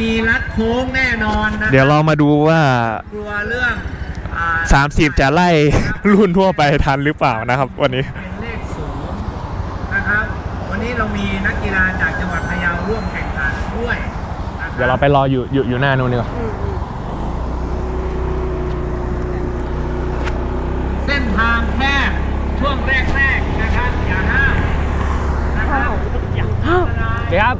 มีลัดโค้งแน่นอนนะเดี๋ยวเรามาดูว่า กลัวเรื่องอ่า30 จะไล่ รุ่นทั่วไปทันหรือเปล่านะครับ วันนี้ เป็นเลขสูงนะครับ วันนี้เรามีนักกีฬาจากจังหวัดพะเยาร่วมแข่งขันด้วยนะครับเดี๋ยวเราไปรออยู่อยู่อยู่หน้านู้นดีกว่าเส้นทางแคบช่วงแรกๆนะครับอย่าห้ามนะครับอย่าห้ามโอเคครับ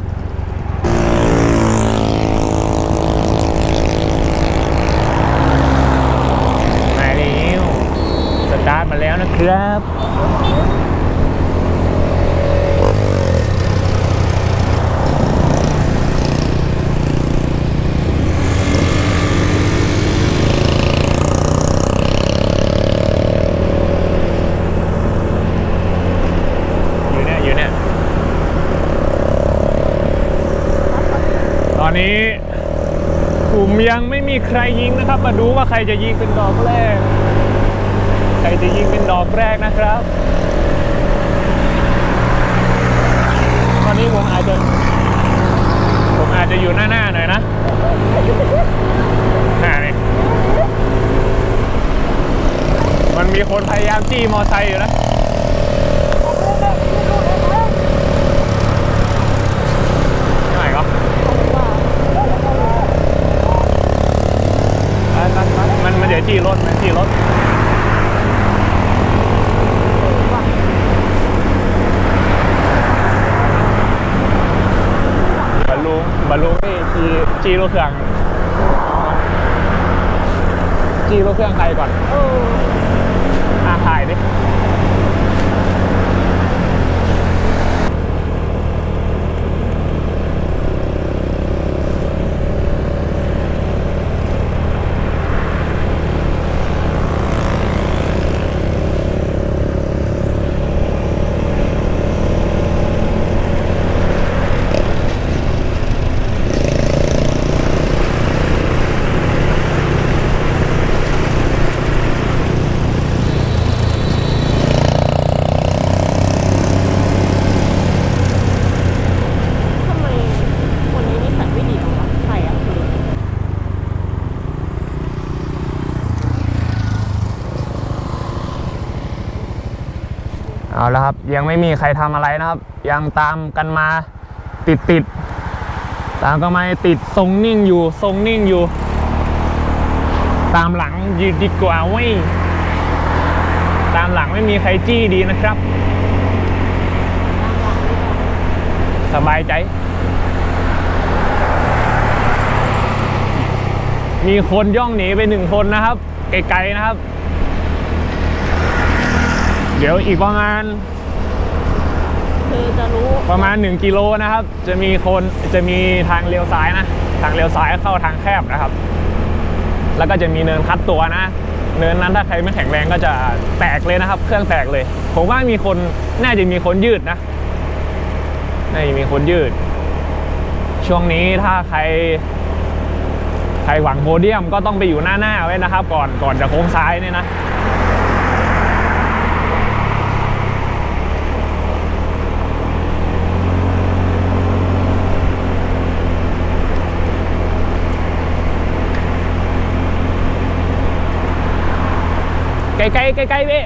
มาแล้วสตาร์ท มาแล้วนะครับ อยู่เนี่ยอยู่เนี่ยตอนนี้กลุ่มยังไม่มีใครยิงนะครับ มาดูว่าใครจะยิงเป็นดอกแรก ครจะยิงเป็นดอกแรกนะครับ ตอนนี้ผมอาจจะผมอาจจะอยู่หน้าหน้าหน่อยนะหน้านี่มันมีคนพยายามจี้มอไซค์อยู่นะ ที่ไหนก็มันมันเดี๋ยวจี้รถมันจี้รถ บอลลูนบอลลูนนี่จี้ จี้เครื่องจี้รถเครื่องใครก่อนอ่าถ่ายดิ ทำไมคนนี้นิสัยไม่ดีจังวะใครอะคือ เอาแล้วครับ ยัง ไม่มีใครทำอะไรนะครับ ยังตามกันมาติดติดๆตามกันมาติดทรงนิ่งอยู่ทรงนิ่งอยู่ ตามหลังยืดดีกว่าเว้ยตามหลังไม่มีใครจี้ดีนะครับ สบายใจ มีคนย่องหนีไปหนึ่งคนนะครับไกลๆนะครับ เดี๋ยวอีกประมาณ คือจะรู้ประมาณ 1 กิโลนะครับ จะมีคนจะมีทางเลี้ยวซ้ายนะ ทางเลี้ยวซ้ายเข้าทางแคบนะครับ แล้วก็จะมีเนินคัดตัวนะ เนินนั้นถ้าใครไม่แข็งแรงก็จะแตกเลยนะครับ เครื่องแตกเลย ผมว่ามีคนน่าจะมีคนยืดนะน่าจะมีคนยืด ช่วงนี้ถ้าใคร ใครหวังโพเดียมก็ต้องไปอยู่หน้าๆไว้นะครับ ก่อนก่อนจะโค้งซ้ายเนี่ยนะ กลๆไกลๆพี่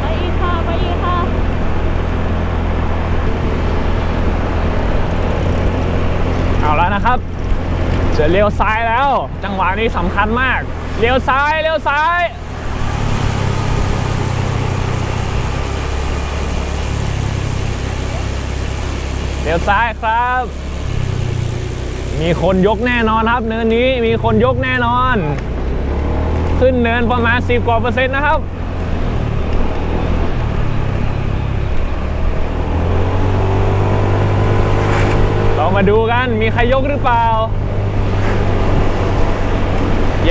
ไปอีกค่ะไปอีกค่ะเอาแล้วนะครับ จะเลี้ยวซ้ายแล้ว จังหวะนี้สำคัญมากเลี้ยวซ้ายเลี้ยวซ้ายเลี้ยวซ้ายครับ มีคนยกแน่นอนครับ เนินนี้มีคนยกแน่นอน ขึ้นเนินประมาณ 10 กว่าเปอร์เซ็นต์นะครับ เรามาดูกันมีใครยกหรือเปล่า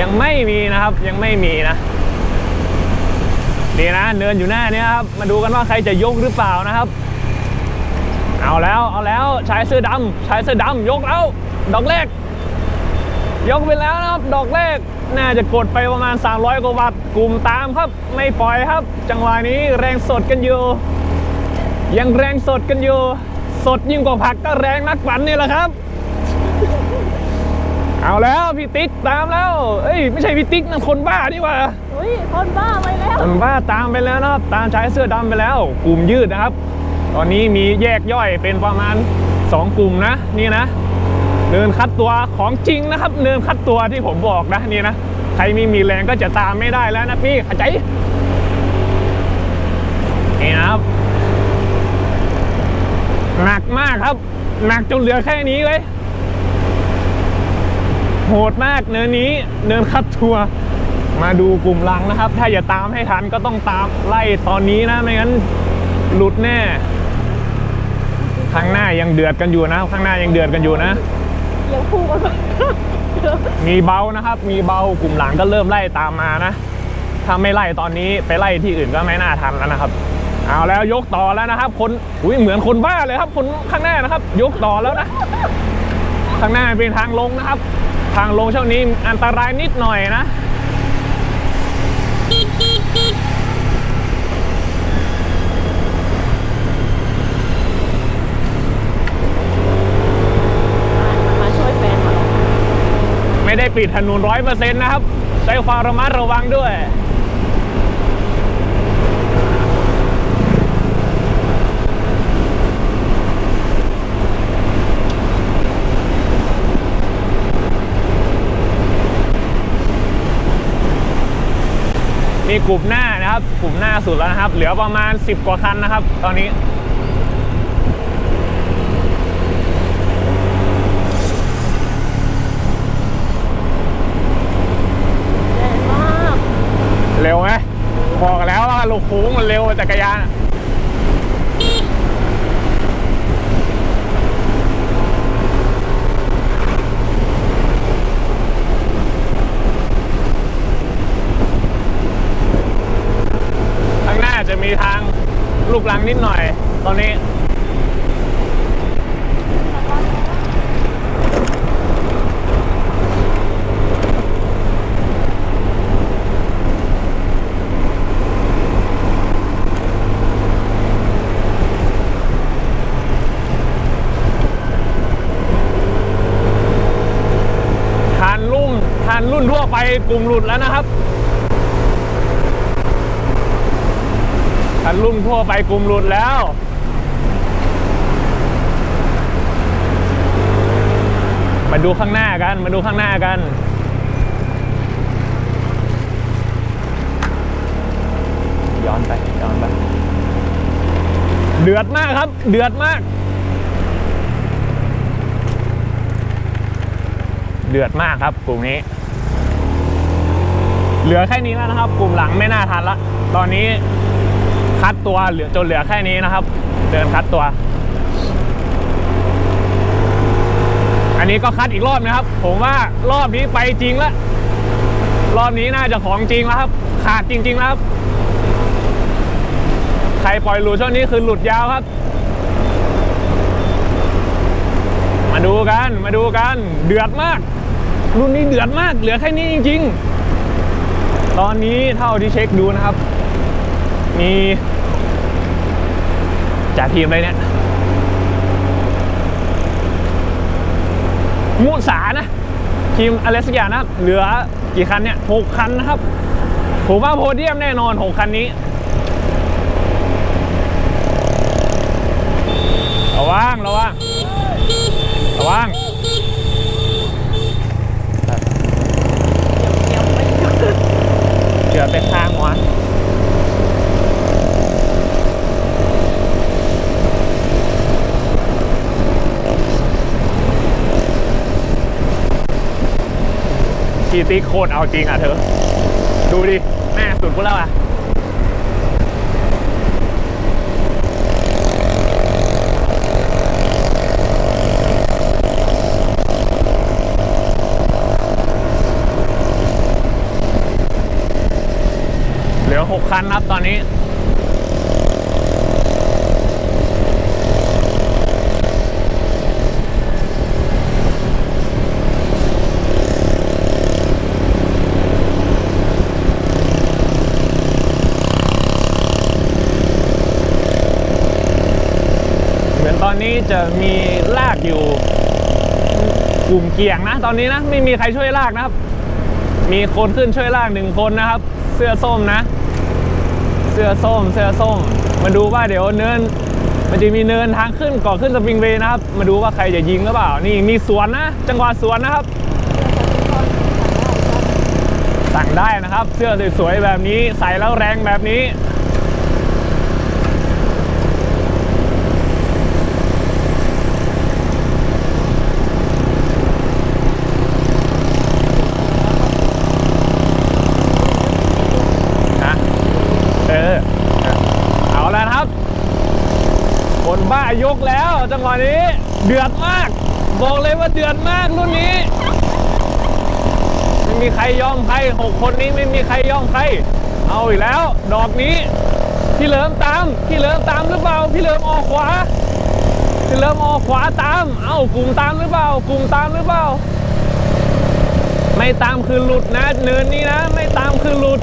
ยังไม่มีนะครับยังไม่มีนะนี่นะเนินอยู่หน้านี้ครับมาดูกันว่าใครจะยกหรือเปล่านะครับ เอาแล้วเอาแล้วชายเสื้อดำชายเสื้อดำยกแล้วดอกแรก ยกไปแล้วนะครับ ดอกแรก น่าจะกดไปประมาณ 300 กว่าวัตต์กลุ่มตามครับ ไม่ปล่อยครับ จังหวะนี้แรงสดกันอยู่ ยังแรงสดกันอยู่ สดยิ่งกว่าผักก็แรงนักปั่นนี่แหละครับ เอาแล้วพี่ติ๊กตามแล้ว เอ้ยไม่ใช่พี่ติ๊กนั่นคนบ้าดีกว่าอุ้ยคนบ้าไปแล้วคนบ้าตามไปแล้วนะครับ ตามชายเสื้อดำไปแล้ว กลุ่มยืดนะครับ ตอนนี้มีแยกย่อยเป็นประมาณ 2 กลุ่มนะ นี่นะ เนินคัดตัวของจริงนะครับ เนินคัดตัวที่ผมบอกนะนี่นะใครไม่มีแรงก็จะตามไม่ได้แล้วนะพี่เข้าใจนี่นะครับหนักมากครับ หนักจนเหลือแค่นี้เลยโหดมากเนินนี้เนินคัดทัวมาดูกลุ่มหลังนะครับ ถ้าอย่าตามให้ทันก็ต้องตามไล่ตอนนี้นะไม่งั้นหลุดแน่ ข้างหน้ายังเดือดกันอยู่นะ ข้างหน้ายังเดือดกันอยู่นะ ยังคู่กันมีเบานะครับ มีเบากลุ่มหลังก็เริ่มไล่ตามมานะ ถ้าไม่ไล่ตอนนี้ไปไล่ที่อื่นก็ไม่น่าทันแล้วนะครับ เอาแล้วยกต่อแล้วนะครับ คนอุ้ยเหมือนคนบ้าเลยครับ คนข้างหน้านะครับ ยกต่อแล้วนะ ข้างหน้าเป็นทางลงนะครับ ทางลงช่วงนี้อันตรายนิดหน่อยนะ มาช่วยแฟนมา ไม่ได้ปิดถนนร้อยเปอร์เซ็นต์นะครับใช้ความระมัดระวังด้วยมีกลุ่มหน้านะครับกลุ่มหน้าสุดแล้วนะครับ เหลือประมาณ 10 กว่าคันนะครับ ตอนนี้ แรงมาก เร็วไหมบอกแล้วว่าลูกโค้งมันเร็วจักรยานข้างหน้าจะมีทางลูกลังนิดหน่อย ตอนนี้ ทานรุ่มทานรุ่นทั่วไปกลุ่มหลุดแล้วนะครับทานรุ่มทั่วไปกลุ่มหลุดแล้ว มาดูข้างหน้ากัน มาดูข้างหน้ากันย้อนไปย้อนไปเดือดมากครับ เดือดมาก เดือดมากครับกลุ่มนี้ เหลือแค่นี้แล้วนะครับ กลุ่มหลังไม่น่าทันละตอนนี้คัดตัวเหลือจนเหลือแค่นี้นะครับ เดินคัดตัว อันนี้ก็คัดอีกรอบนะครับ ผมว่ารอบนี้ไปจริงแล้วรอบนี้น่าจะของจริงแล้วครับ ขาดจริงๆแล้วครับใครปล่อยหลุดช่วงนี้คือหลุดยาวครับ มาดูกันมาดูกันเดือดมาก รุ่นนี้เดือดมาก เหลือแค่นี้จริง ๆ ตอนนี้เท่าที่เช็คดูนะครับ มีจากทีมอะไรเนี่ยมุสานะ ทีมอะไรสักอย่างนะ เหลือกี่คันเนี่ยหกคันนะครับ ผมว่าโพเดียมแน่นอนหกคันนี้ระวังระวังระวัง เดี๋ยวไปหยุด เกือบไปข้างหัว ทีซีโคตรเอาจริงอะเธอ ดูดิแม่สุดพวกเราอะเหลือ 6 คันครับตอนนี้ เหมือนตอนนี้ จะมีลากอยู่ กลุ่มเกี่ยงนะ ตอนนี้นะไม่มีใครช่วยลากนะครับ มีคนขึ้นช่วยลากหนึ่งคนนะครับ เสื้อส้มนะ เสื้อส้ม เสื้อส้ม มาดูว่าเดี๋ยวเนินมันจะมีเนินทางขึ้นก่อนขึ้นสปริงเวย์นะครับ มาดูว่าใครจะยิงหรือเปล่า นี่มีสวนนะ จังหวะสวนนะครับ สั่งได้นะครับ เสื้อสวยๆแบบนี้ ใส่แล้วแรงแบบนี้ นะเออ เอาแล้วนะครับ คนบ้ายกแล้ว จังหวะนี้ เดือดมาก บอกเลยว่าเดือดมากรุ่นนี้ ไม่มีใครยอมใครหกคนนี้ไม่มีใครยอมใคร เอาอีกแล้ว ดอกนี้ พี่เหลิมตาม พี่เหลิมตามหรือเปล่า พี่เหลิมออกขวา พี่เหลิมออกขวาตาม เอ้ากลุ่มตามหรือเปล่า กลุ่มตามหรือเปล่า ไม่ตามคือหลุดนะ เนินนี้นะ ไม่ตามคือหลุด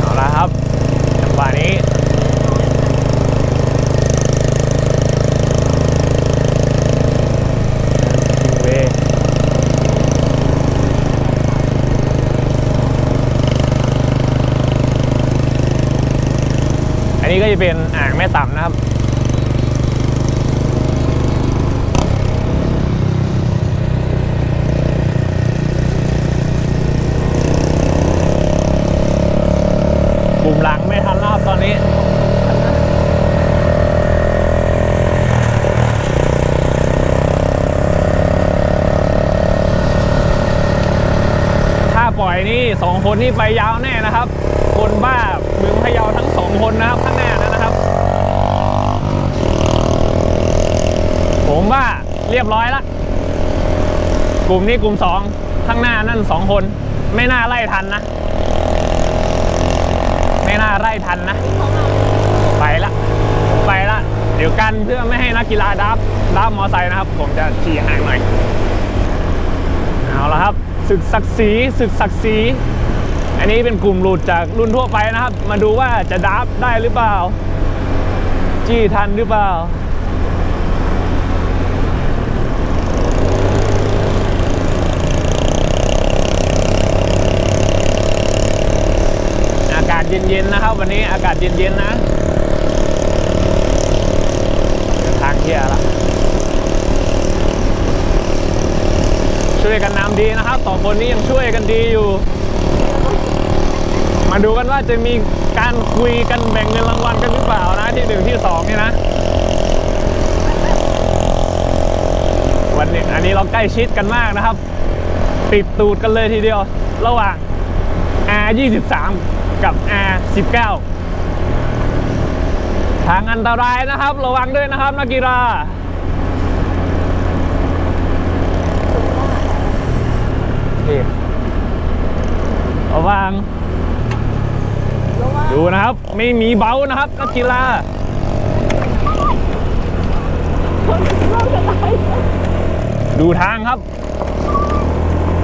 เอาละครับจังหวะนี้ เวย์อันนี้ก็จะเป็นอ่างแม่ต่ำนะครับ กลุ่มหลังไม่ทันแล้วครับตอนนี้ ถ้าปล่อย นี่สองคนนี่ไปยาวแน่นะครับ คนบ้าเมืองพะเยาทั้งสองคนนะครับข้างหน้านั้นะครับ ผมว่าเรียบร้อยละกลุ่มนี้กลุ่มสองข้างหน้านั่นสองคน ไม่น่าไล่ทันนะ ไม่น่าไล่ทันนะ ไปละไปละเดี๋ยวกันเพื่อไม่ให้นักกีฬาดับดับมอไซค์นะครับ ผมจะขี่ห่างหน่อยเอาละครับ ศึกศักดิ์ศรีศึกศักดิ์ศรีอันนี้เป็นกลุ่มหลุดจากรุ่นทั่วไปนะครับ มาดูว่าจะดับได้หรือเปล่า จี้ทันหรือเปล่า อากาศเย็นๆนะครับ วันนี้อากาศเย็นๆนะทางเที่ยแล้ว ช่วยกันนำดีนะครับสองคนนี้ยังช่วยกันดีอยู่ มาดูกันว่าจะมีการคุยกันแบ่งเงินรางวัลกันหรือเปล่านะที่หนึ่งที่สองนี่นะวันนี้อันนี้เราใกล้ชิดกันมากนะครับ ติดตูดกันเลยทีเดียว ระหว่าง R 23กับ R 19ทางอันตรายนะครับ ระวังด้วยนะครับนักกีฬา ระวัง ดูนะครับ ไม่มีเบานะครับนักกีฬาดูทางครับ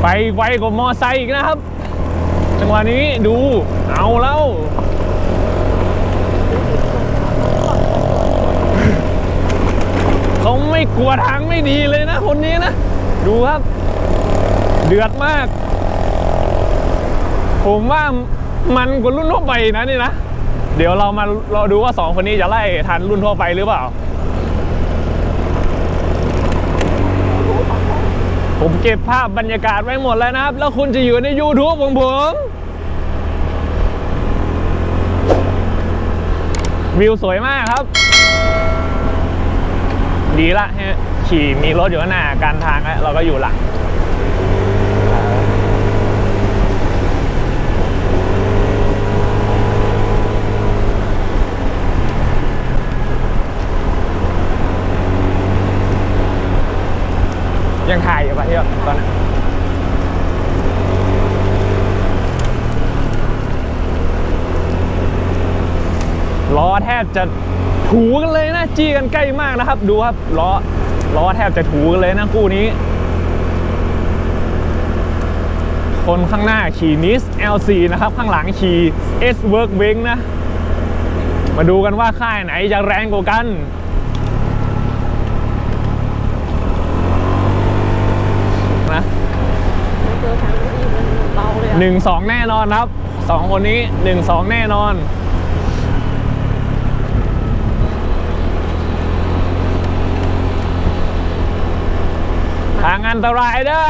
ไปไวกว่ามอไซค์อีกนะครับ จังหวะนี้ดูเอาแล้วเขาไม่กลัวทางไม่ดีเลยนะ คนนี้นะ ดูครับ เดือดมาก ผมว่ามันกว่ารุ่นทั่วไปนะนี่นะ เดี๋ยวเรามาเราดูว่าสองคนนี้จะไล่ทันรุ่นทั่วไปหรือเปล่า ผมเก็บภาพบรรยากาศไว้หมดแล้วนะครับ แล้วคุณจะอยู่ใน YouTube ของผมวิวสวยมากครับ ดีละฮะขี่มีรถอยู่ข้างหน้าการทางแล้วเราก็อยู่หลังถ่ายอยู่ปะที่ตอนนั้นล้อ แทบจะถูกันเลยนะจี้กันใกล้มากนะครับ ดูครับล้อล้อแทบจะถูกันเลยนะคู่นี้ คนข้างหน้าขี่นิส L4 นะครับ ข้างหลังขี่ S Work w i n g นะ มาดูกันว่าค่ายไหนจะแรงกว่ากันนะหนึ่งสองแน่นอนครับสองคนนี้หนึ่งสองแน่นอน ทาง อันตรายเด้อ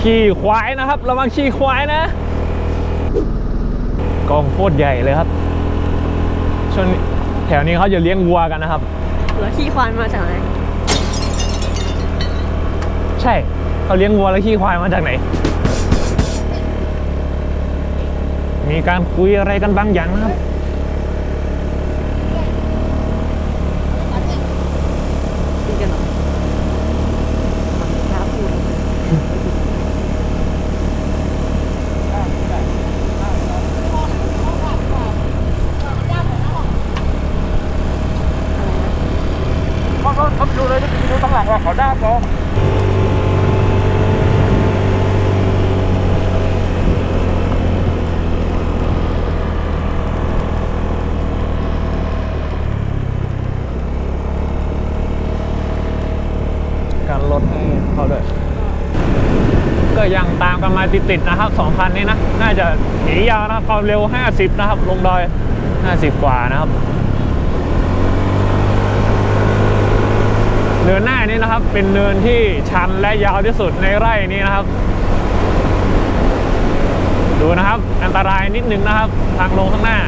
ขี่ควายนะครับ ระวังขี่ควายนะ กองโคตรใหญ่เลยครับช่วงนี้แถวนี้เขาจะเลี้ยงวัวกันนะครับ แล้วขี้ควายมาจากไหน ใช่เขาเลี้ยงวัวแล้วขี่ควายมาจากไหน มีการคุยอะไรกันบางอย่างนะครับ กินกันเหรอท้าพูดอะไรนะ เขาเขาเขาดูเลยดูตั้งหลังว่าเขาได้ปะ การลดให้เขาด้วย ก็ยัง ติดๆนะครับสองคันนี้นะ น่าจะหนียาวนะความเร็ว 50 นะครับ ลงดอย 50 กว่านะครับเนินหน้านี้นะครับ เป็นเนินที่ชันและยาวที่สุดในไร่นี้นะครับ ดูนะครับ อันตรายนิดนึงนะครับ ทางลงข้างหน้า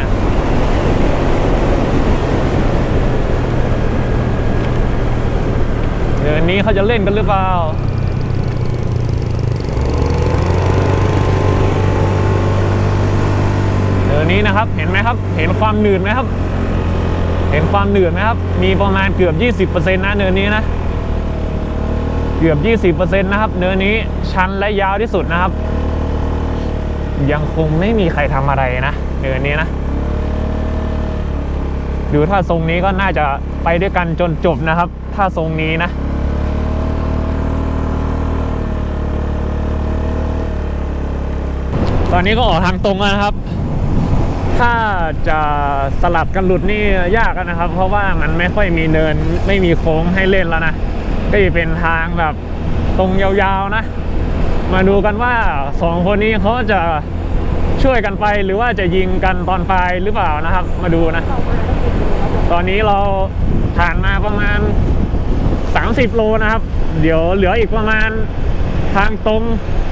เนินนี้เขาจะเล่นกันหรือเปล่า นี้นะครับ เห็นไหมครับ เห็นความหนืดไหมครับ เห็นความหนืดไหมครับ มีประมาณเกือบ 20%นะเนินนี้นะ เกือบ 20%นะครับ เนินนี้ชันและยาวที่สุดนะครับ ยังคงไม่มีใครทำอะไรนะ เนินนี้นะดูถ้าทรงนี้ก็น่าจะไปด้วยกันจนจบนะครับ ถ้าทรงนี้นะตอนนี้ก็ออกทางตรงแล้วนะครับ ถ้าจะสลับกันหลุดนี่ยากนะครับ เพราะว่ามันไม่ค่อยมีเนินไม่มีโค้งให้เล่นแล้วนะ ก็จะเป็นทางแบบตรงยาวๆนะ มาดูกันว่าสองคนนี้เขาจะช่วยกันไปหรือว่าจะยิงกันตอนปลายหรือเปล่านะครับ มาดูนะ ตอนนี้เราผ่านมาประมาณ 30 โลนะครับ เดี๋ยวเหลืออีกประมาณทางตรง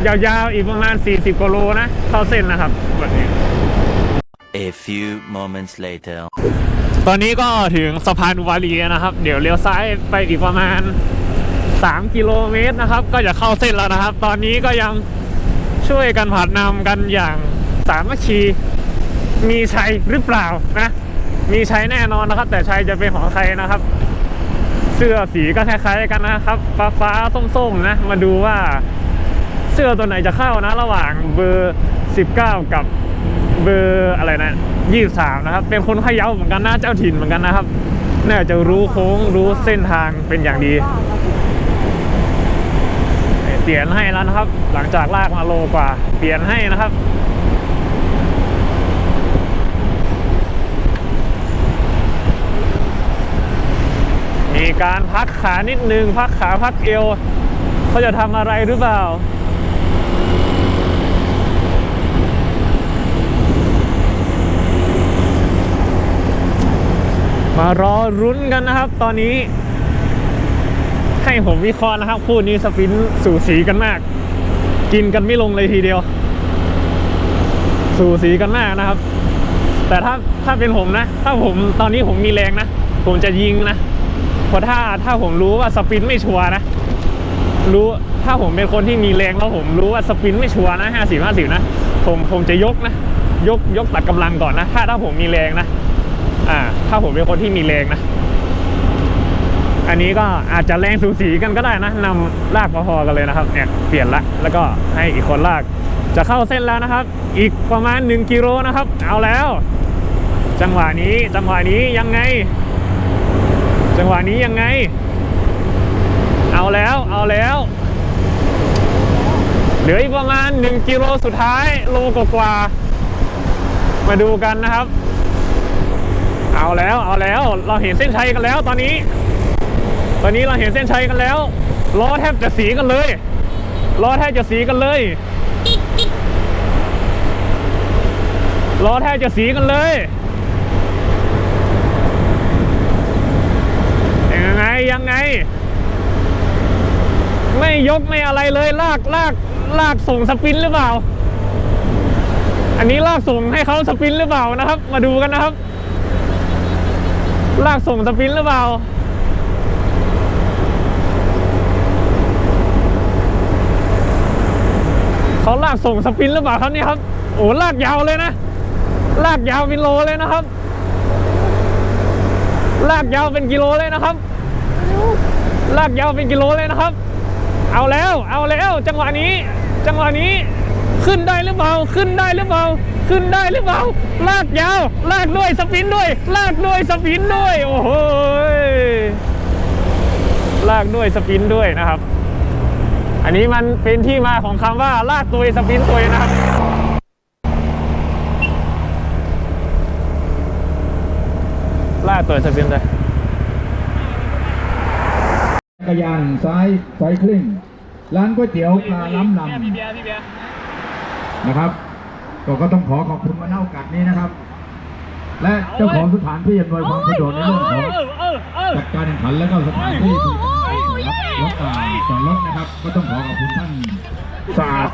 ยาวๆอีกประมาณ 40กว่าโลนะเข้าเส้นนะครับแบบนี้ A few moments later. ตอนนี้ก็ถึงสะพานอุบาลีนะครับ เดี๋ยวเลี้ยวซ้ายไปอีกประมาณ 3 กิโลเมตรนะครับ ก็จะเข้าเส้นแล้วนะครับ ตอนนี้ก็ยังช่วยกันผ่านนำกันอย่างสามัคคีมีชัยหรือเปล่านะ มีชัยแน่นอนนะครับ แต่ชัยจะเป็นของใครนะครับ เสื้อสีก็คล้ายๆกันนะครับ ฟ้าฟ้าๆส้มๆนะ มาดูว่าเสื้อตัวไหนจะเข้านะ ระหว่างเบอร์ 19 กับ เบอร์อะไรนะ23นะครับ เป็นคนพะเยาเหมือนกันนะเจ้าถิ่นเหมือนกันนะครับ น่าจะรู้โค้งรู้เส้นทางเป็นอย่างดีเปลี่ยนให้แล้วนะครับ หลังจากลากมาโลกว่า เปลี่ยนให้นะครับมีการพักขานิดนึง พักขาพักเอวเขาจะทำอะไรหรือเปล่า มารอรุ้นกันนะครับ ตอนนี้ ให้ผมวิเคราะห์นะครับ คู่นี้สปินสูสีกันมาก กินกันไม่ลงเลยทีเดียว สูสีกันมากนะครับ แต่ถ้าถ้าเป็นผมนะ ถ้าผมตอนนี้ผมมีแรงนะ ผมจะยิงนะเพราะถ้าถ้าผมรู้ว่าสปินไม่ชัวร์นะ รู้ถ้าผมเป็นคนที่มีแรงแล้วผมรู้ว่าสปินไม่ชัวร์นะห้าสิบห้าสิบนะผมผมจะยกนะ ยกยกตัดกำลังก่อนนะ ถ้าถ้าผมมีแรงนะ ถ้าผมเป็นคนที่มีแรงนะ อันนี้ก็อาจจะแรงสูสีกันก็ได้นะนำลากพอๆกันเลยนะครับเนี่ยเปลี่ยนละแล้วก็ให้อีกคนลาก จะเข้าเส้นแล้วนะครับ อีกประมาณ1กิโลนะครับ เอาแล้ว จังหวะนี้จังหวะนี้ยังไง จังหวะนี้ยังไง เอาแล้วเอาแล้วเหลืออีกประมาณ1กิโลสุดท้ายโลกว่ามาดูกันนะครับ เอาแล้วเอาแล้วเราเห็นเส้นชัยกันแล้วตอนนี้ ตอนนี้เราเห็นเส้นชัยกันแล้วล้อแทบจะสีกันเลยล้อแทบจะสีกันเลยล้อแทบจะสีกันเลยยังไงยังไง ไม่ยกไม่อะไรเลยลากลากลากส่งสปินหรือเปล่า อันนี้ลากส่งให้เขาสปินหรือเปล่านะครับ มาดูกันนะครับ ลากส่งสปินหรือเปล่า เขาลากส่งสปินหรือเปล่าครับนี่ครับ โอ้ลากยาวเลยนะ ลากยาวเป็นโลเลยนะครับ ลากยาวเป็นกิโลเลยนะครับ ลากยาวเป็นกิโลเลยนะครับ เอาแล้ว เอาแล้ว จังหวะนี้ จังหวะนี้ ขึ้นได้หรือเปล่า ขึ้นได้หรือเปล่า ขึ้นได้หรือเปล่า ลากยาว ลากด้วยสปินด้วย ลากด้วยสปินด้วย โอ้โหลากด้วยสปินด้วยนะครับ อันนี้มันเป็นที่มาของคำว่า ลากตัวสปินตัวนะครับลากตัวสปินเลยจักรยานซ้ายไซคลิงร้านก๋วยเตี๋ยวปลาล้ำลำนะครับ ก็ก็ต้องขอขอบคุณมาณโอกาสนี้นะครับ และเจ้าของสถานที่อำนวยความสะดวกในเรื่องของจัดการแข่งขันและก็สถานที่ที่รถอ่าจอดรถนะครับ ก็ต้องขอขอบคุณท่านสะอาด